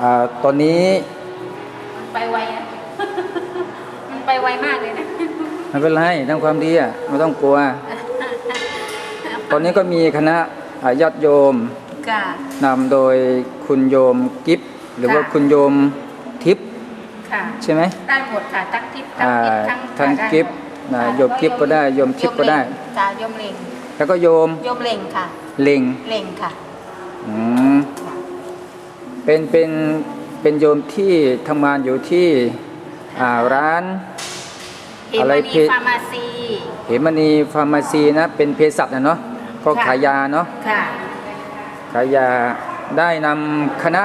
อ่าตอนนี้มันไปไวนะ มันไปไวมากเลยนะ ไม่เป็นไรทำความดีอะไม่ต้องกลัว ตอนนี้ก็มีคณะอ่าญาติโยมค่ะ นำโดยคุณโยมกิฟหรือว่าค่ะ คุณโยมทิพย์ค่ะ ใช่ไหมได้หมดค่ะทั้งทิพย์ทั้งอ่าทิพย์ทั้งทั้งได้กิฟต์นะค่ะโยมกิฟต์ก็ได้โยมทิพย์ก็ได้โยมเล็งจ้าโยมเล็งแล้วก็โยมโยมเล็งค่ะ เล็งเล็งค่ะ อืม เป็นเป็นเป็นโยมที่ทำงานอยู่ที่อ่าร้านเออะไรมานีเพจฟาร์มาซีเหมณีฟาร์มาซีนะเป็นเภสัชนะเนาะก็ค่ะขายยาเนาะค่ะขายยาได้นำคณะ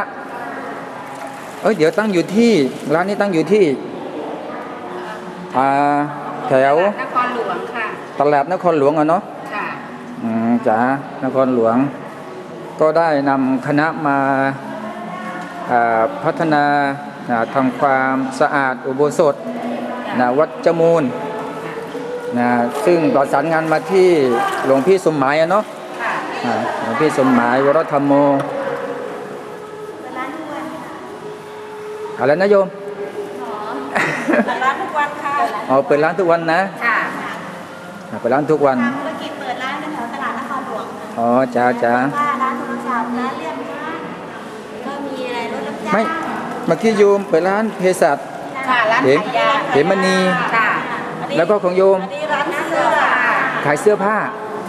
เอ้ยเดี๋ยวตั้งอยู่ที่ร้านนี้ตั้งอยู่ที่อ่าแถวนครหลวงค่ะตลาดนครหลวงอะเนาะค่ะอืมจ๋านครหลวง ก็ได้นำคณะมาอ่า พัฒนาอ่าทำความสะอาดอุโบสถนะวัดจมูลนะซึ่งประสานงานมาที่หลวงพี่สมหมายอะเนาะค่ะอ่าหลวงพี่สมหมายวรธรรมโมอะไรนะโยมร้านทุกวันค่ะอ๋อเปิดร้านทุกวันนะค่ะอ่าเปิดร้านทุกวันทำธุรกิจเปิดร้านแถวตลาดนครหลวงค่ะอ๋อจ้าจ้า ไม่เมื่อกี้โยมเปิดร้านเภสัช ค่ะร้านเห็นขายยาเห็นมณี ค่ะอันนี้แล้วก็ของโยมอันนี้ร้านเสื้อขายเสื้อผ้า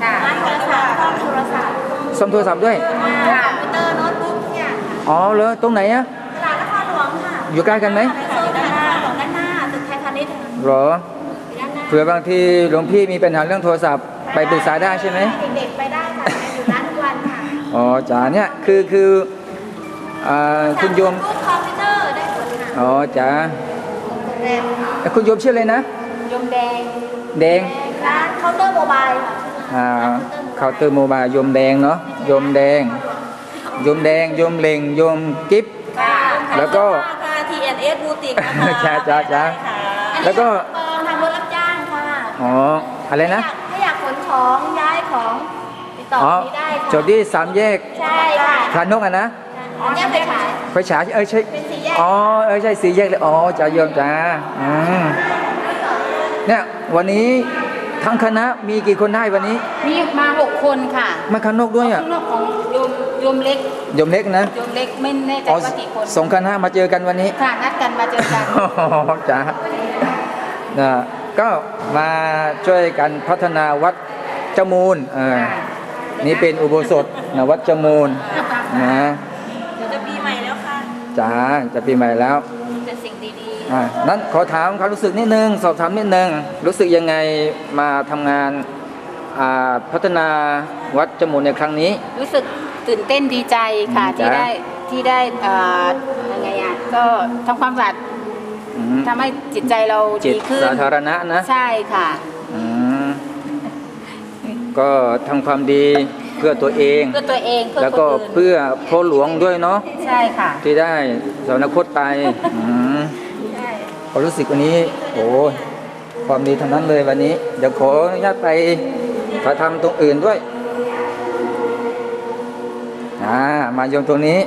ค่ะร้านโทรศัพท์ห้องโทรศัพท์ซ่อมโทรศัพท์ด้วยอ่าคอมพิวเตอร์โน้ตบุ๊กทุกอย่างค่ะอ๋อเหรอตรงไหนอะตลาดนครหลวงค่ะอยู่ใกล้กันไหมในโซนด้านหน้าของด้านหน้าตึกไทยพาณิชย์ค่ะเหรออยู่ด้านหน้าเผื่อบางทีหลวงพี่มีปัญหาเรื่องโทรศัพท์ไปปรึกษาได้ใช่ไหม เด็กๆไปได้ค่ะอยู่ร้านทุกวันค่ะ อ๋อจ้าเนี่ยคือคืออ่า คุณโยมสั่งรูปคอมพิวเตอร์ได้หมดค่ะอ๋อจ้าแรมแล้วคุณโยมชื่ออะไรนะโยมแดงแดงร้านเคาน์เตอร์โมบายค่ะอ่าเคาน์เตอร์โมบายโยมแดงเนาะโยมแดงโยมแดงโยมเล็งโยมกิฟค่ะแล้วก็ค่ะ TNS บูติกนะคะจ้าจ้าจ้าอันนี้แล้วก็กองทำรถรับจ้างค่ะอ๋ออะไรนะถ้าอยากขนของย้ายของติดต่ออ๋อนี้ได้ค่ะจดที่สามแยกใช่ค่ะพานกอะนะ อันนี้ไปขาย ไฟฉายเอ้ยใช่เป็นสี่แยก อ๋อเอ้ยใช่สี่แยกเลยอ๋อจ้าโยมจ้าอืมเนี่ยวันนี้ทั้งคณะมีกี่คนได้วันนี้มีมาหกคนค่ะมาข้างนอกด้วยอะข้างนอกของโยมโยมเล็กโยมเล็กนะโยมเล็กไม่แน่ใจอ๋อว่ากี่คนสองคณะมาเจอกันวันนี้ ค่ะนัดกันมาเจอกันจ้านะก็มาช่วยกันพัฒนาวัดจมูลเออค่ะนี่เป็นอุโบสถนะวัดจมูลนะเดี๋ยวจะปีใหม่แล้วค่ะ จ้าจะปีใหม่แล้วแต่สิ่งดีอะนั้นขอถามความรู้สึกนิดนึง สอบถามนิดนึง รู้สึกยังไงมาทำงานอ่าพัฒนาวัดจมูลในครั้งนี้ๆรู้สึกตื่นเต้นดีใจค่ะอืมที่จ้ะได้ที่ได้เอ่อยังไงอะก็ทำความสะอาดอืมทำให้จิตใจเราจิตดีขึ้นสาธารณะนะ ใช่ค่ะอืมก็ทำความดี เพื่อตัวเอง เพื่อตัวเองเพื่อแล้วคนก็อื่นเพื่อพ่อหลวงด้วยเนาะใช่ค่ะ ที่ได้สวรรคตไปอืมใช่ความรู้สึกวันนี้ โอ้ยความดีทั้งนั้นเลยวันนี้ เดี๋ยวขออนุญาตไปถ่ายทำตรงอื่นด้วยอ่ามาโยมตรงนี้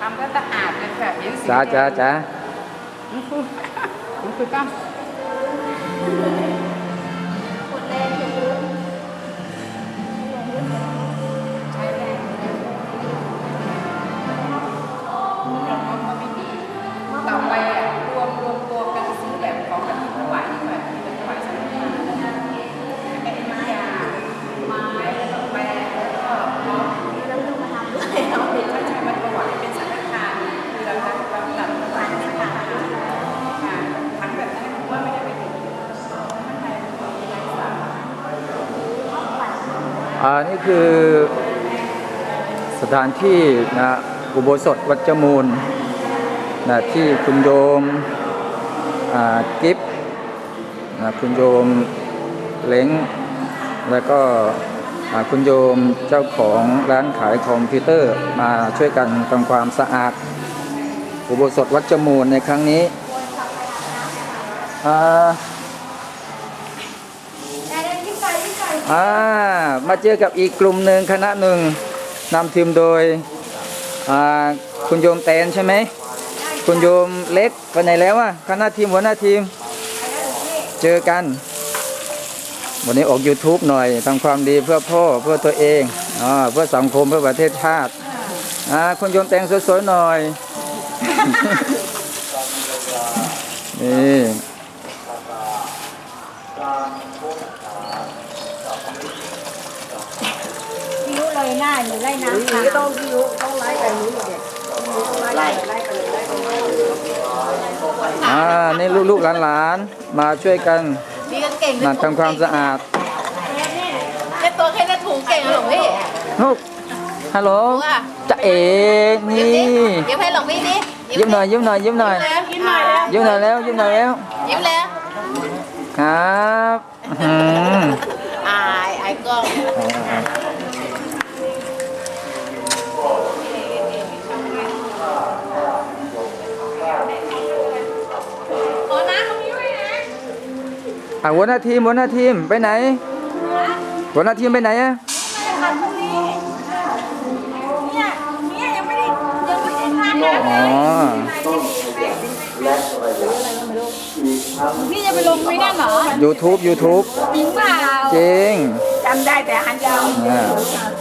ทำก็สะอาดเลยแบบนี้จ้าจ้าจ้าคุณคือก้าม Thank you. อ่านี่คือสถานที่นะอุโบสถวัดจมูลนะที่คุณโยมอ่ากิฟนะคุณโยมเล้ง แล้วก็คุณโยมเจ้าของร้านขายคอมพิวเตอร์มาช่วยกันทำความสะอาด อุโบสถวัดจมูลในครั้งนี้อ่า ได้ได้ที่ อ่ามาเจอกับอีกกลุ่มหนึ่งคณะหนึ่งนำทีมโดยอ่าคุณโยมแตนใช่ไหมคุณโยมเล็กไปไหนแล้วอะคณะทีมหัวหน้าทีม เจอกัน วันนี้ออก YouTube หน่อยทำความดีเพื่อพ่อเพื่อตัวเองอ่าเพื่อสังคมเพื่อประเทศชาติอ่าคุณโยมแตงสวยๆหน่อยนี่ พี่ยุเลย หน้าหนูไล่น้ำค่ะต้องพี่ยุต้องไล่กันนี้หมดเลยไล่ไล่ไปเลยไล่ไปเลยอ่านี่ลูกๆหลานๆมาช่วยกันนี่ก็เก่งมาทำความสะอาดแค่ตัวแค่นี้ถุงเก่งหรอพี่ลูกฮัลโหลอะจะเอกนี่ยิ้มให้หลงพี่ดิยิ้มหน่อยยิ้มหน่อยยิ้มหน่อยยิ้มหน่อยแล้วยิ้มหน่อยแล้วยิ้มหน่อยแล้วยิ้มแล้วครับอื้อหืออายอายกล้อง อะหัวหน้าทีมหัวหน้าทีมไปไหน หัวหน้าทีมไปไหนอะค่ะตรงนี้เนี่ยเนี่ยยังไม่ได้ยังไม่ได้ทานเลยอ๋อพี่จะไปลงไม่นั่นเหรอ YouTube YouTube จริงเปล่าจริงจำได้แต่อันเดียวอ่า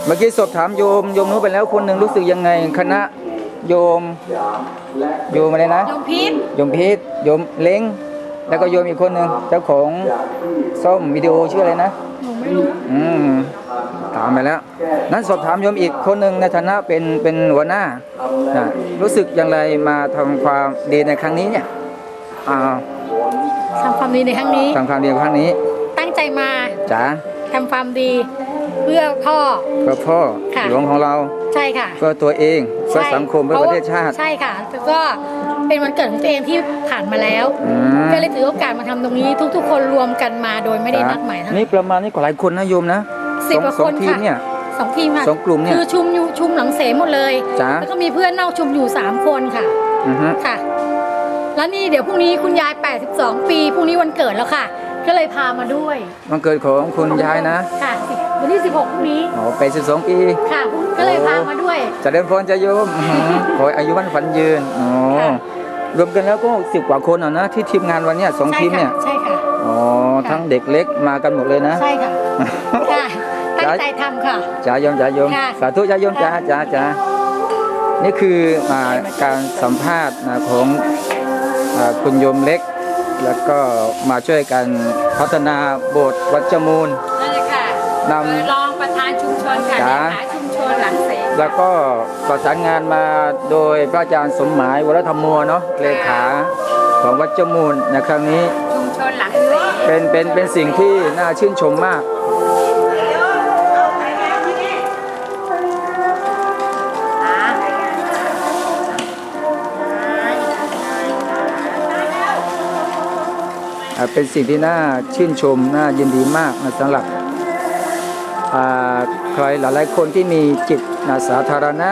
เมื่อกี้สอบถามโยมโยมนู้นไปแล้วคนหนึ่งรู้สึกยังไงคณะโยม โยมอะไรนะ ยมพิษ โยมพีทโยมเล้ง แล้วก็โยมอีกคนหนึ่งเจ้าของส้มวิดีโอชื่ออะไรนะหนูไม่รู้อืมถามไปแล้ว นั้นสอบถามโยมอีกคนหนึ่งในฐานะเป็นเป็นหัวหน้านะรู้สึกอย่างไรมาทำความดีในครั้งนี้เนี่ยอ่าทำความดีในครั้งนี้ทำความดีในครั้งนี้ ตั้งใจมาจ๋าทำความดีเพื่อพ่อเพื่อพ่อค่ะหลวงของเราใช่ค่ะเพื่อตัวเองเพื่อใช่สังคมเพื่อประเทศชาติใช่ค่ะแล้วก็เป็นวันเกิดของตัวเองที่ผ่านมาแล้วอืม ก็เลยถือโอกาสมาทำตรงนี้ ทุก ๆ คนรวมกันมาโดยไม่ได้นัดหมายทั้งนี่ประมาณนี้ก็หลายคนนะโยมนะสิบสองกว่าสอคงนทีมค่ะเนี่ยสองทีมค่ะสองกลุ่มเนี่ยคือชุมอยู่ชุมหลังเสหมดเลยจ๋าแล้วก็มีเพื่อนนอกชุมอยู่สามคนค่ะอือฮึค่ะ แล้วนี่เดี๋ยวพรุ่งนี้คุณยาย 82 ปีพรุ่งนี้วันเกิดแล้วค่ะ ก็เลยพามาด้วยวันเกิดของคุณยายนะค่ะ10วันที่ 16พรุ่งนี้อ๋อไปสิบสองปีค่ะก็เลยพามาด้วยเจะเดินพรจะโยมอื้อหือขอให้อายุวันฝันยืนอ๋อค่ะ รวมกันแล้วก็สิบกว่าคนอะนะที่ทีมงานวันเนี้ยสองใช่ทีมเนี่ยค่ะใช่ค่ะอ๋อค่ะทั้งเด็กเล็กมากันหมดเลยนะ ใช่ค่ะค่ะตั้งใจทำค่ะจ้าโยมจ้าโยมค่ะสาธุจ้าโยมจ้าจ้าจ้านี่คืออ่าการสัมภาษณ์นะของอ่าคุณโยมเล็ก แล้วก็มาช่วยกันพัฒนาโบสถ์วัดจมูลนั่นแหละค่ะนำรองประธานชุมชนค่ะจ๋าเลขาชุมชนหลังเสง แล้วก็ประสานงานมาโดยพระอาจารย์สมหมายวรธรรมโมเนาะเลขาของวัดเจามูลในครั้งนี้ชุมชนหลังเสงเป็นเป็นเป็นสิ่งที่น่าชื่นชมมากอ่าเป็นสิ่งที่น่าชื่นชมน่ายินดีมากนะสำหรับอ่า ใครหลายๆคนที่มีจิตนะสาธารณะ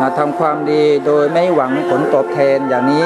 นะทำความดีโดยไม่หวังผลตอบแทนอย่างนี้